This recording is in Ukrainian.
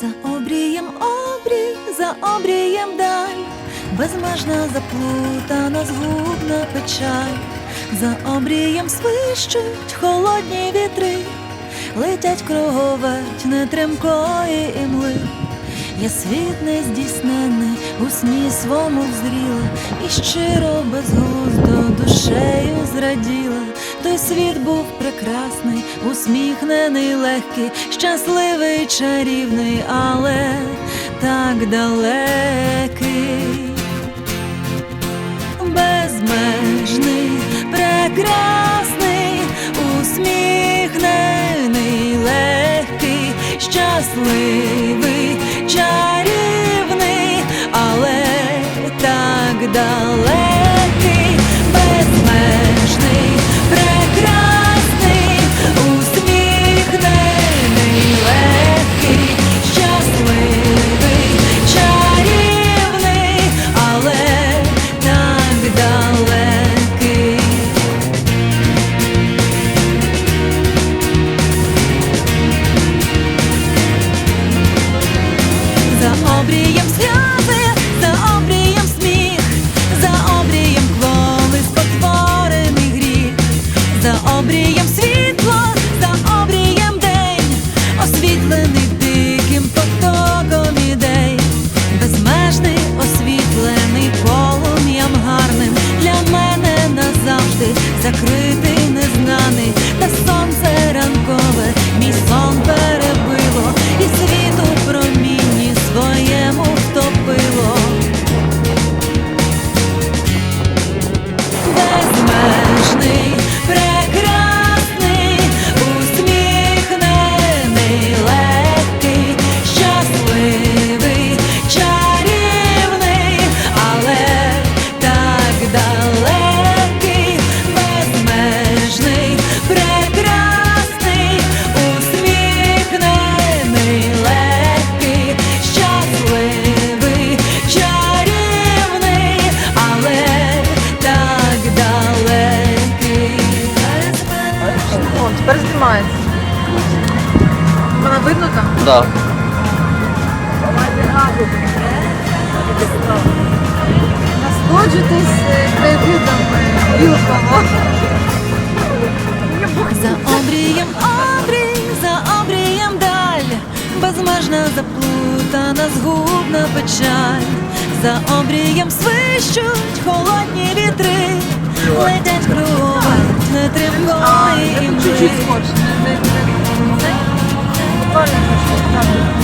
За обрієм обрій, за обрієм даль, безмежна заплутана згубна печаль, за обрієм свищуть холодні вітри, летять круговерть нетремкої імли. Я світ нездійснений у сні свому взріла, і щиро безглуздо душею зраділа. Той світ був прекрасний, усміхнений, легкий, щасливий, чарівний, але так далекий, безмежний, прекрасний, усміхнений, легкий, щасливий, loving me. Тепер знімається. Вона видно там? Да. Насолоджуйтесь е, краєвидами За обрієм обрій, за обрієм даль, безмежна заплутана згубна печаль, за обрієм свищуть холодні вітри, летять круговерть Hiç boş. Böyle boş. Böyle boş. Tabii.